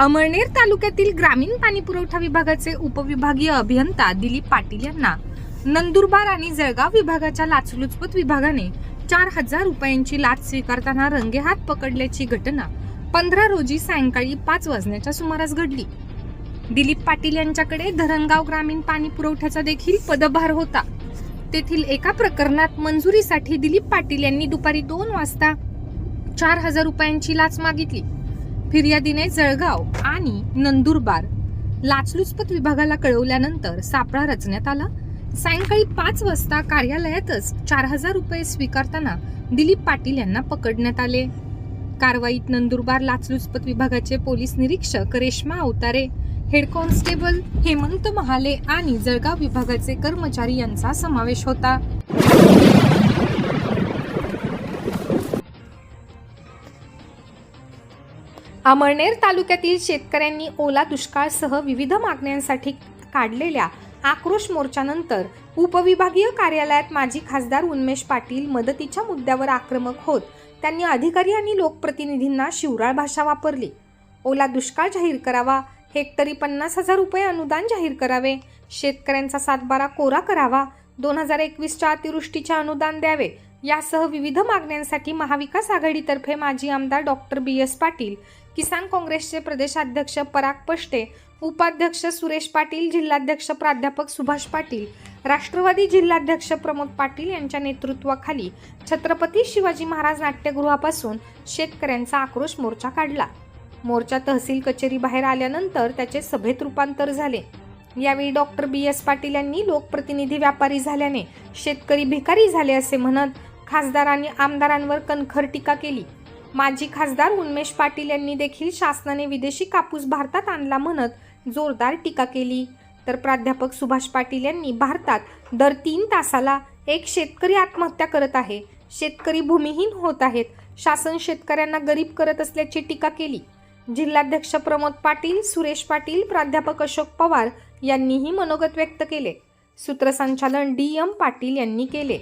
अमळनेर तालुक्यातील ग्रामीण पाणी पुरवठा विभागाचे उपविभागीय अभियंता दिलीप पाटील यांना नंदुरबार आणि जळगाव विभागाच्या लाचलुचपत विभागाने चार हजार रुपयांची लाच स्वीकारताना रंगेहात पकडल्याची घटना पंधरा रोजी सायंकाळी पाच वाजण्याच्या सुमारास घडली. दिलीप पाटील यांच्याकडे धरणगाव ग्रामीण पाणी पुरवठ्याचा देखील पदभार होता. तेथील एका प्रकरणात मंजुरीसाठी दिलीप पाटील यांनी दुपारी दोन वाजता चार हजार रुपयांची लाच मागितली. फिर्यादीने जळगाव आणि नंदुरबार लाचलुचपत विभागाला कळवल्यानंतर सापळा रचण्यात आला. सायंकाळी पाच वाजता कार्यालयातच चार हजार रुपये स्वीकारताना दिलीप पाटील यांना पकडण्यात आले. कारवाईत नंदुरबार लाचलुचपत विभागाचे पोलीस निरीक्षक रेश्मा अवतारे हेड कॉन्स्टेबल हेमंत महाले आणि जळगाव विभागाचे कर्मचारी यांचा समावेश होता. अमळनेर तालुक्यातील शेतकऱ्यांनी ओला दुष्काळसह विविध मागण्यांसाठी काढलेल्या आक्रोश मोर्चानंतर उपविभागीय कार्यालयात माजी खासदार उन्मेष पाटील मदतीच्या मुद्द्यावर आक्रमक होत त्यांनी अधिकारी आणि लोकप्रतिनिधींना शिवराळ भाषा वापरली. ओला दुष्काळ जाहीर करावा हेक्टरी पन्नास हजार रुपये अनुदान जाहीर करावे शेतकऱ्यांचा सातबारा कोरा करावा दोन हजार एकवीसच्या अतिवृष्टीचे अनुदान द्यावे यासह विविध मागण्यांसाठी महाविकास आघाडीतर्फे माजी आमदार डॉक्टर बी एस पाटील किसान काँग्रेसचे प्रदेशाध्यक्ष पराग पष्टे उपाध्यक्ष सुरेश पाटील जिल्हाध्यक्ष प्राध्यापक सुभाष पाटील राष्ट्रवादी जिल्हाध्यक्ष प्रमोद पाटील यांच्या नेतृत्वाखाली छत्रपती शिवाजी महाराज नाट्यगृहापासून शेतकऱ्यांचा आक्रोश मोर्चा काढला. मोर्चा तहसील कचेरी बाहेर आल्यानंतर त्याचे सभेत रूपांतर झाले. यावेळी डॉक्टर बी एस पाटील यांनी लोकप्रतिनिधी व्यापारी झाल्याने शेतकरी भिकारी झाले असे म्हणत खासदारांनी आमदारांवर कणखर टीका केली. माजी खासदार उन्मेष पाटील यांनी देखील शासनाने विदेशी कापूस भारतात आणला म्हणत जोरदार टीका केली. तर प्राध्यापक सुभाष पाटील यांनी भारतात दर तीन तासाला एक शेतकरी आत्महत्या करत आहे. शेतकरी भूमिहीन होत आहेत. शासन शेतकऱ्यांना गरीब करत असल्याची टीका केली. जिल्हाध्यक्ष प्रमोद पाटील सुरेश पाटील प्राध्यापक अशोक पवार यांनीही मनोगत व्यक्त केले. सूत्रसंचालन डी एम पाटील यांनी केले.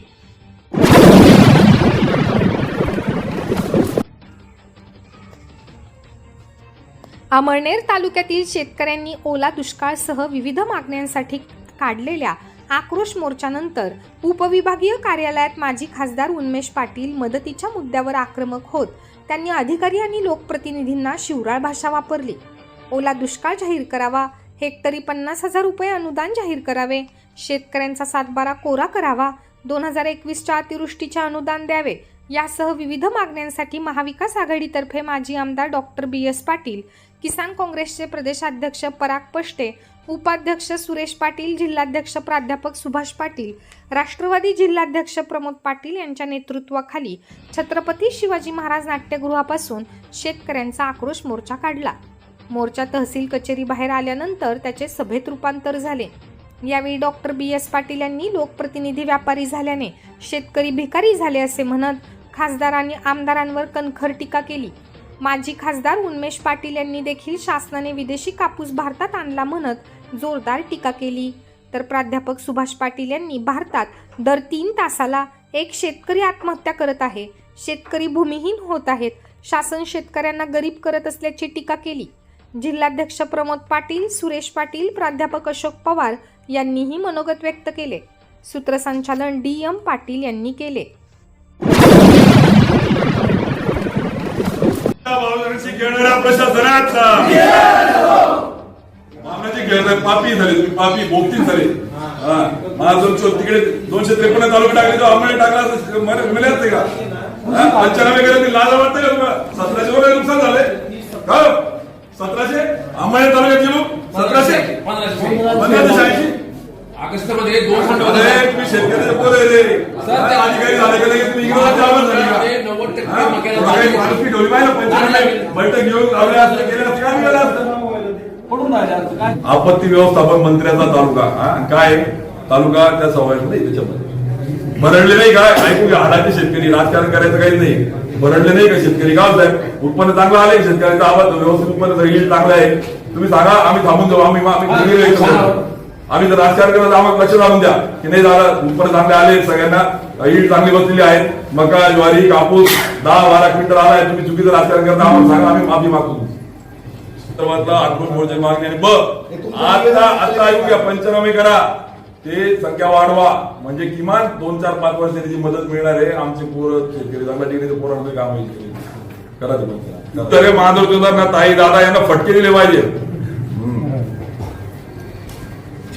अमळनेर तालुक्यातील शेतकऱ्यांनी ओला दुष्काळसह विविध मागण्यांसाठी काढलेल्या आक्रोश मोर्चानंतर उपविभागीय कार्यालयात माजी खासदार उन्मेष पाटील मदतीच्या मुद्द्यावर आक्रमक होत त्यांनी अधिकारी आणि लोकप्रतिनिधींना शिवराळ भाषा वापरली. ओला दुष्काळ जाहीर करावा हेक्टरी पन्नास हजार रुपये अनुदान जाहीर करावे शेतकऱ्यांचा सातबारा कोरा करावा दोन हजार एकवीसच्या अतिवृष्टीचे अनुदान द्यावे यासह विविध मागण्यांसाठी महाविकास आघाडीतर्फे माजी आमदार डॉक्टर बी एस पाटील किसान काँग्रेसचे प्रदेशाध्यक्ष पराग पष्टे उपाध्यक्ष सुरेश पाटील जिल्हाध्यक्ष प्राध्यापक सुभाष पाटील राष्ट्रवादी जिल्हाध्यक्ष प्रमोद पाटील यांच्या नेतृत्वाखाली छत्रपती शिवाजी महाराज नाट्यगृहापासून शेतकऱ्यांचा आक्रोश मोर्चा काढला. मोर्चा तहसील कचेरी बाहेर आल्यानंतर त्याचे सभेत रूपांतर झाले. यावेळी डॉक्टर बी. एस. पाटील यांनी लोकप्रतिनिधी व्यापारी झाल्याने शेतकरी भिकारी झाले असे म्हणत खासदारांनी आमदारांवर कणखर टीका केली. माजी खासदार उन्मेष पाटील यांनी देखील शासनाने विदेशी कापूस भारतात आणला म्हणत जोरदार टीका केली. तर प्राध्यापक सुभाष पाटील यांनी भारतात दर तीन तासाला एक शेतकरी आत्महत्या करत आहे. शेतकरी भूमिहीन होत आहेत. शासन शेतकऱ्यांना गरीब करत असल्याची टीका केली. जिल्हाध्यक्ष प्रमोद पाटील सुरेश पाटील प्राध्यापक अशोक पवार यांनीही मनोगत व्यक्त केले. सूत्रसंचालन डी एम पाटील यांनी केले. खेळणाऱ्या प्रशासनाचा मामल्याची खेळणार पापी झाले तुम्ही पापी बोगती झाले. माझा जो तिकडे दोनशे त्रेपन्न तालुका टाकले तो आंबळे टाकला मिळत नाही का? पंचनामे केले ते लाज वाटतं का तुम्हाला? सतराशे वगैरे नुकसान झालंय. का सतराशे? आंबळे तालुक्याचे लोक सतराशे? पंधराशे शहाऐंशी? ऑगस्टमध्ये दोन तुम्ही अधिकारी झाले का तुम्ही नव्वद टक्के बैठक घेऊन लावल्या काय असतं? काय? आपत्ती व्यवस्थापन मंत्र्याचा तालुका काय? तालुका त्या समावेश नाही त्याच्यामध्ये. भरडले नाही का? ऐकू हाडाचे शेतकरी राजकारण करायचं काही नाही. भरडले नाही का शेतकरी? गाव साहेब उत्पन्न चांगलं आलंय शेतकऱ्यांचा आवाज व्यवस्थित उत्पन्न चांगलं आहे. तुम्ही सांगा आम्ही थांबून जाऊ आम्ही आम्ही जर राजकारण करत आम्हाला लक्ष लावून द्या. की नाही दादा उत्पन्न चांगले आले सगळ्यांना ईड चांगली बसलेली आहेत मका ज्वारी कापूस दहा बारा क्विंटल आलाय तुम्ही चुकीचं राजकारण करता आम्हाला सांगा आम्ही माफी मागतो. सर्वातला आक्रोश मोर्चे मागणी आणि ब आता आता ऐकू घ्या पंचनामे करा. ते संख्या वाढवा. म्हणजे किमान दोन चार पाच वर्षाची जी मदत मिळणार आहे. आमचे पोरं शेतकरी चांगल्या ठिकाणी पोरांचं काम होईल. करा ते पंचनामे. हे माधव ना ताई दादा यांना फटके दिले पाहिजे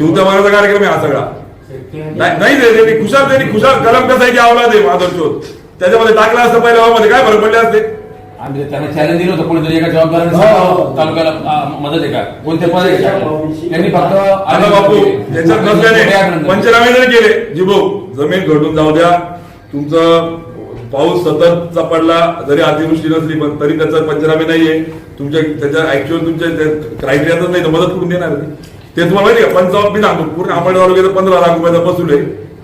शिवता मागाचा कार्यक्रम आहे हा सगळा. नाही नाही रे खुशाल त्यांनी खुशाल कलम कसायची आवला दे माधव चोत त्याच्यामध्ये टाकला असतं पहिल्या मध्ये काय फरक पडले असते? आम्ही त्यांना चॅलेंज दिलं होतं कोणीतरी एका जबाबदाराने हो, तालुक्याला मदत आहे का? कोणते पद? त्यांनी फक्त आता बापू त्याच्यात नसल्याने पंचनामे जरी केले जिबो जमीन घडून जाऊ द्या. तुमचं पाऊस सततचा पडला जरी अतिवृष्टी नसली पण तरी त्याचा पंचनामे नाहीये. तुमच्या त्याच्या ऍक्च्युअल तुमच्या क्रायटेरियाच नाही तर मदत करून देणार. ते तुम्हाला माहिती का? पंचावन्न मी सांगतो पूर्ण अंबड तालुक्यात पंधरा लाख रुपयाचा बसूल आहे.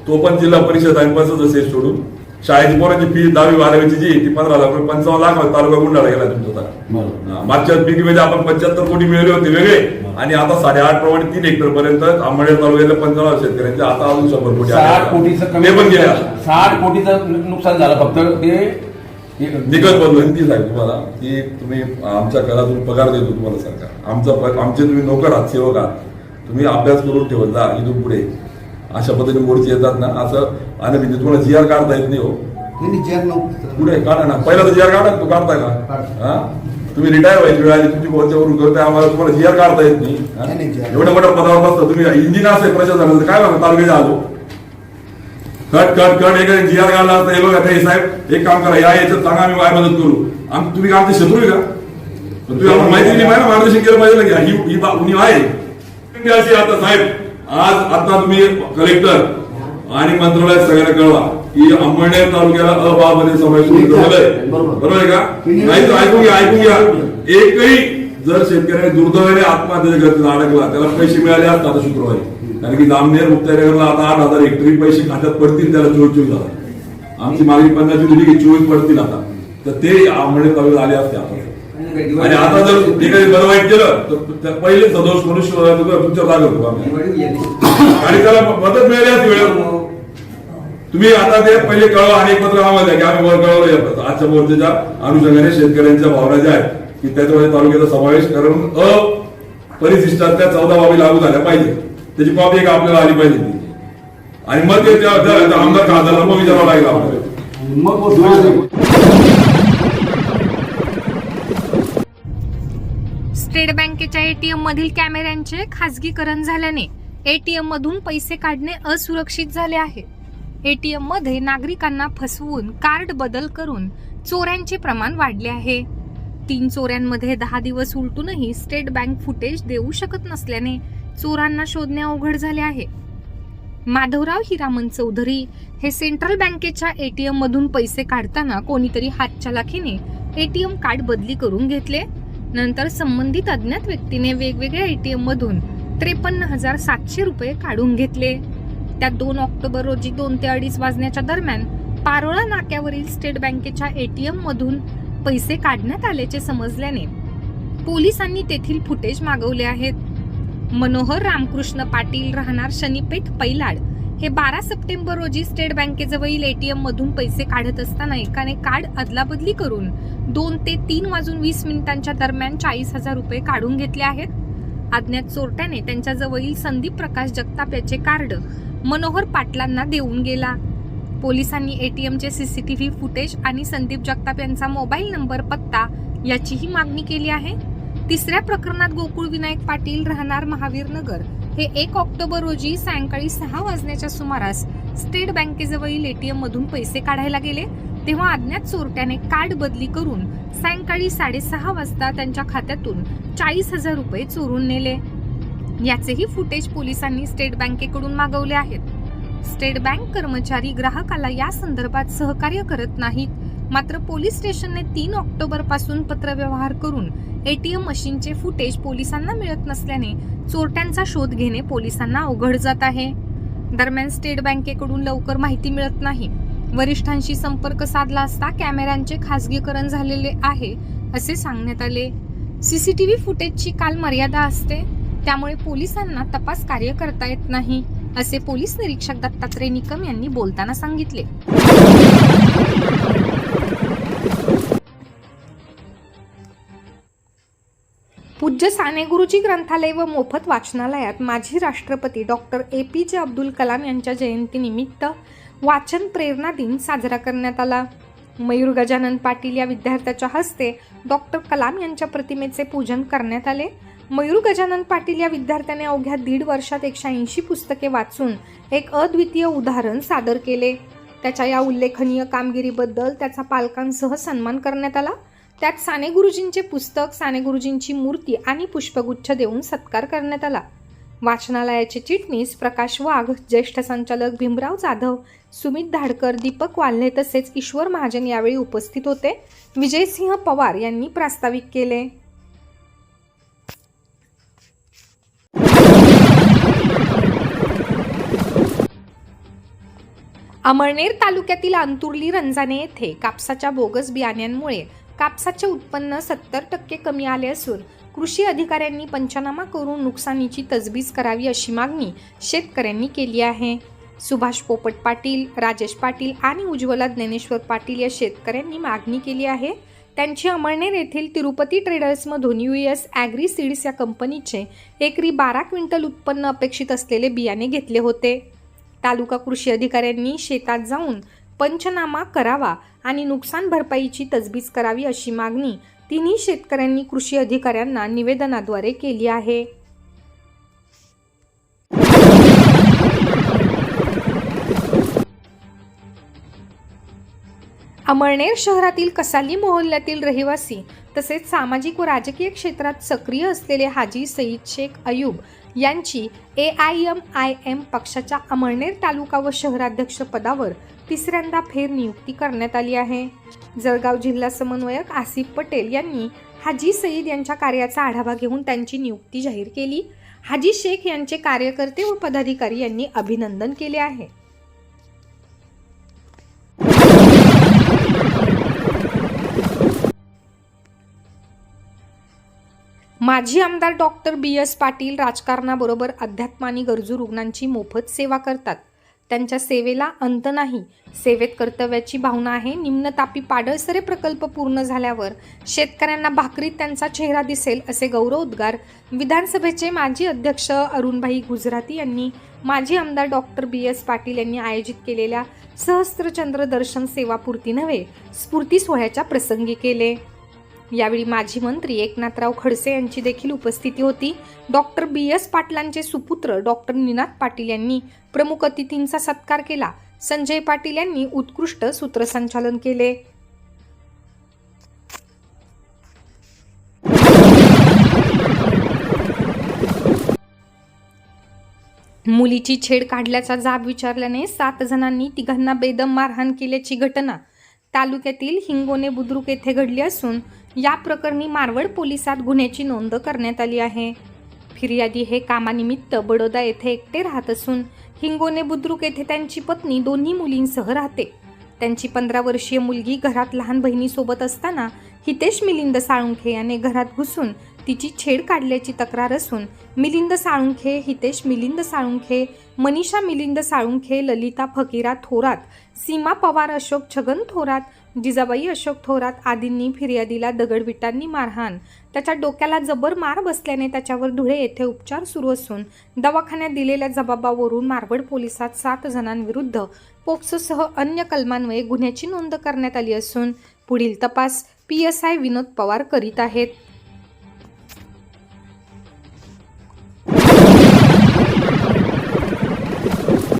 तो पण जिल्हा परिषद आणि पंचायत सेस सोडून. शाळेची पोरांची फी दहावी बारावीची जी आहे ती पंधरा लाख रुपये पंचावन्न लाख तालुका गुंडाळा गेला तुमचा मागच्या पिकीमध्ये आपण पंच्याहत्तर कोटी मिळवले होते वेगळे. आणि आता साडेआठ प्रमाणे तीन हेक्टर पर्यंत आंबेडकर तालुक्यातल्या पंचावन्न शेतकऱ्यांचे आता अजून शंभर कोटी. साठ कोटीचं ते पण गेले. साठ कोटीचं नुकसान झालं. फक्त ते निकष बदलून ती सांग तुम्हाला. की तुम्ही आमच्या घरातून पगार देतो तुम्हाला सरकार. आमचा आमचे तुम्ही नोकर आहात सेवक आहात. तुम्ही अभ्यास करून ठेवत जा इथून पुढे. अशा पद्धतीने मोर्चे येतात ना असं आणि म्हणजे तुम्हाला जी आर काढता येत नाही हो. पुढे काढा ना. पहिला तर जी आर काढा तो काढताय का? हा? तुम्ही रिटायर व्हायची वेळ आली तुमची वरच्यावरून करताय आम्हाला तुम्हाला जी आर काढता येत नाही. हा? नाही, नाही. एवढ्या मोठ्या पदावर बसता तुम्ही. इंजिन असेल प्रशासनाचं काय बघा तालुक्याच्या आलो कट कट कट एक जी आर काढला असता हे बघा ते साहेब एक काम करा या याच्यात सांगा आम्ही काय मदत करू. आम तुम्ही काय आमचे शत्रू का? तुम्ही आम्हाला माहिती दिली पाहिजे ना, मार्गदर्शन केलं पाहिजे ना की ही ही उणीव आहे. ती अशी आता साहेब आज आता तुम्ही कलेक्टर आणि मंत्रालयात सगळ्यांना कळवा की अंबरनेर तालुक्याला करून ठेवलंय. बरोबर. आहे का? नाही तर ऐकून घ्या ऐकून घ्या. एकही जर शेतकऱ्याने दुर्दैवाने आत्महत्या करत अडकला त्याला पैसे मिळाले असतात आता शुक्रवारी. कारण की जामनेर मुक्ताईनगरला आता आठ हजार हेक्टरी पैसे खात्यात पडतील त्याला चोवीस चोवीस हजार. आमची मागणी पन्नास होती की चोवीस पडतील आता. तर ते अंबरनेर तालुक्यात आले असते आता. आणि आता जर ते काही बरं वाईट केलं तर पहिले सदोष मनुष्य तुमच्या जागा होतो आम्ही. आणि त्याला मदत मिळाली असती वेळेवर. तुम्ही आता ते पहिले कळवा आणि एक पत्र आम्हाला की आम्ही वर कळवलं आजच्या मोर्चाच्या अनुषंगाने शेतकऱ्यांच्या भावना ज्या आहेत की त्याच्यामध्ये तालुक्याचा समावेश करून अपरिशिष्टातल्या चौदा बाबी लागू झाल्या पाहिजे. त्याची कॉपी एक आपल्याला आली पाहिजे. ती. आणि मग ते आमदार खासदाराला मग विचारावं लागेल आपल्याला. मग स्टेट बँकेच्या एटीएम मधील कॅमेऱ्यांचे खासगीकरण झाल्याने एटीएम मधून पैसे काढणे असुरक्षित झाले आहे. एटीएममध्ये नागरिकांना फसवून कार्ड बदल करून चोऱ्यांचे प्रमाण वाढले आहे. तीन चोऱ्यांमध्ये दहा दिवस उलटूनही स्टेट बँक फुटेज देऊ शकत नसल्याने चोरांना शोधणे अवघड झाले आहे. माधवराव हिरामन चौधरी हे सेंट्रल बँकेच्या एटीएम मधून पैसे काढताना कोणीतरी हातचलाखीने एटीएम कार्ड बदली करून घेतले? नंतर संबंधित अज्ञात व्यक्तीने वेगवेगळ्या एटीएम मधून त्रेपन्न हजार सातशे रुपये काढून घेतले. त्या दोन ऑक्टोबर रोजी दोन ते अडीच वाजण्याच्या दरम्यान पारोळा नाक्यावरील स्टेट बँकेच्या एटीएम मधून पैसे काढण्यात आल्याचे समजल्याने पोलिसांनी तेथील फुटेज मागवले आहेत. मनोहर रामकृष्ण पाटील राहणार शनीपेठ पैलाड हे बारा सप्टेंबर रोजी स्टेट बँकेजवळील एटीएम मधून पैसे काढत असताना एकाने कार्ड अदलाबदली करून दोन ते तीन वाजून वीस मिनिटांच्या दरम्यान चाळीस हजार रुपये काढून घेतले आहेत. अज्ञात चोरट्याने त्यांच्या जवळील संदीप प्रकाश जगताप याचे कार्ड मनोहर पाटलांना देऊन गेला. पोलिसांनी एटीएमचे सीसीटीव्ही फुटेज आणि संदीप जगताप यांचा मोबाईल नंबर पत्ता याचीही मागणी केली आहे. तिसऱ्या प्रकरणात गोकुळ विनायक पाटील राहणार महावीर नगर हे एक ऑक्टोबर रोजी सायंकाळी सहा वाजण्याच्या सुमारास स्टेट बँकेजवळील एटीएम मधून पैसे काढायला गेले. तेव्हा अज्ञात चोरट्याने कार्ड बदली करून सायंकाळी साडेसहा वाजता त्यांच्या खात्यातून चाळीस हजार रुपये चोरून नेले. याचेही फुटेज पोलिसांनी स्टेट बँकेकडून मागवले आहेत. स्टेट बँक कर्मचारी ग्राहकाला या संदर्भात सहकार्य करत नाहीत. मात्र पोलीस स्टेशनने तीन ऑक्टोबरपासून पत्रव्यवहार करून एटीएम मशीनचे फुटेज पोलिसांना मिळत नसल्याने चोरट्यांचा शोध घेणे पोलिसांना अवघड जात आहे. दरम्यान स्टेट बँकेकडून लवकर माहिती मिळत नाही. वरिष्ठांशी संपर्क साधला असता कॅमेऱ्यांचे खासगीकरण झालेले आहे असे सांगण्यात आले. सीसीटीव्ही फुटेजची काल मर्यादा असते त्यामुळे पोलिसांना तपास कार्य करता येत नाही असे पोलीस निरीक्षक दत्तात्रय निकम यांनी बोलताना सांगितले. पूज्य साने गुरुजी ग्रंथालय व मोफत वाचनालयात माजी राष्ट्रपती डॉक्टर ए पी जे अब्दुल कलाम यांच्या जयंतीनिमित्त वाचन प्रेरणा दिन साजरा करण्यात आला. मयूर गजानन पाटील या विद्यार्थ्याच्या हस्ते डॉक्टर कलाम यांच्या प्रतिमेचे पूजन करण्यात आले. मयूर गजानन पाटील या विद्यार्थ्याने अवघ्या दीड वर्षात एकशे ऐंशी पुस्तके वाचून एक अद्वितीय उदाहरण सादर केले. त्याच्या या उल्लेखनीय कामगिरीबद्दल त्याचा पालकांसह सन्मान करण्यात आला. त्यात साने गुरुजींचे पुस्तक साने गुरुजींची मूर्ती आणि पुष्पगुच्छ देऊन सत्कार करण्यात आला. वाचनालयाचे चिटणीस प्रकाश वाघ ज्येष्ठ संचालक भीमराव जाधव सुमित धाडकर दीपक वाल्हे तसेच ईश्वर महाजन यावेळी उपस्थित होते. विजयसिंह पवार यांनी प्रास्ताविक केले. अमळनेर तालुक्यातील अंतुर्ली रंजाने येथे कापसाच्या बोगस बियाण्यांमुळे कापसाचे उत्पन्न सत्तर टक्के कमी आले असून कृषी अधिकाऱ्यांनी पंचनामा करून नुकसानीची तजवीज करावी अशी मागणी शेतकऱ्यांनी केली आहे. सुभाष पोपट पाटील राजेश पाटील आणि उज्ज्वला ज्ञानेश्वर पाटील या शेतकऱ्यांनी मागणी केली आहे. त्यांची अमळनेर येथील तिरुपती ट्रेडर्समधून यू एस ॲग्री सीड्स या कंपनीचे एकरी बारा क्विंटल उत्पन्न अपेक्षित असलेले बियाणे घेतले होते. तालुका कृषी अधिकाऱ्यांनी शेतात जाऊन पंचनामा करावा आणि नुकसान भरपाईची तजवीज करावी अशी मागणी तिन्ही शेतकऱ्यांनी कृषी अधिकाऱ्यांना निवेदनाद्वारे केली आहे. अमळनेर शहरातील कसाली मोहल्ल्यातील रहिवासी तसेच सामाजिक व राजकीय क्षेत्रात सक्रिय असलेले हाजी सईद शेख अयूब यांची A I M I M पक्षाच्या अमळनेर तालुका व शहराध्यक्ष पदावर तिसऱ्यांदा फेर नियुक्ती करण्यात आली आहे. जळगाव जिल्हा समन्वयक आसिफ पटेल यांनी हाजी सईद यांच्या कार्याचा आढावा घेऊन त्यांची नियुक्ती जाहीर केली. हाजी शेख यांचे कार्यकर्ते व पदाधिकारी यांनी अभिनंदन केले आहे. माजी आमदार डॉक्टर बी एस पाटील राजकारणाबरोबर अध्यात्म आणि गरजू रुग्णांची मोफत सेवा करतात. त्यांच्या सेवेला अंत नाही. सेवेत कर्तव्याची भावना आहे. निम्नतापी पाडळसरे प्रकल्प पूर्ण झाल्यावर शेतकऱ्यांना भाकरीत त्यांचा चेहरा दिसेल असे गौरवोद्गार विधानसभेचे माजी अध्यक्ष अरुणभाई गुजराती यांनी माजी आमदार डॉक्टर बी एस पाटील यांनी आयोजित केलेल्या सहस्त्रचंद्र दर्शन सेवापूर्ती नव्हे स्फूर्ती सोहळ्याच्या प्रसंगी केले. यावेळी माजी मंत्री एकनाथराव खडसे यांची देखील उपस्थिती होती. Doctor B. एस. पाटलांचे सुपुत्र डॉक्टर निनाद पाटील यांनी प्रमुख अतिथींचा सत्कार केला. संजय पाटील यांनी उत्कृष्ट सूत्रसंचालन केले. मुलीची छेड काढल्याचा जाब विचारल्याने सात जणांनी तिघांना बेदम मारहाण केल्याची घटना तालुक्यातील हिंगोने बुद्रुक येथे घडली असून या प्रकरणी मारवड पोलिसात गुन्ह्याची नोंद करण्यात आली आहे. फिर्यादी हे कामानिमित्त बडोदा येथे एकटे राहत असून हिंगोने बुद्रुक येथे त्यांची पत्नी दोन्ही मुलींसह राहते. त्यांची पंधरा वर्षीय मुलगी घरात लहान बहिणीसोबत असताना हितेश मिलिंद साळुंखे याने घरात घुसून तिची छेड काढल्याची तक्रार असून मिलिंद साळुंखे हितेश मिलिंद साळुंखे मनीषा मिलिंद साळुंखे ललिता फकीरा थोरात सीमा पवार अशोक छगन थोरात जिजाबाई अशोक थोरात आदींनी फिर्यादीला दगडविटांनी मारहाण. त्याच्या डोक्याला जबर मार बसल्याने त्याच्यावर धुळे येथे उपचार सुरू असून दवाखान्यात दिलेल्या जबाबावरून मारवड पोलिसात सात जणांविरुद्ध पोक्सोसह अन्य कलमान्वये गुन्ह्याची नोंद करण्यात आली असून पुढील तपास P S I Vinod Pawar करीत आहेत.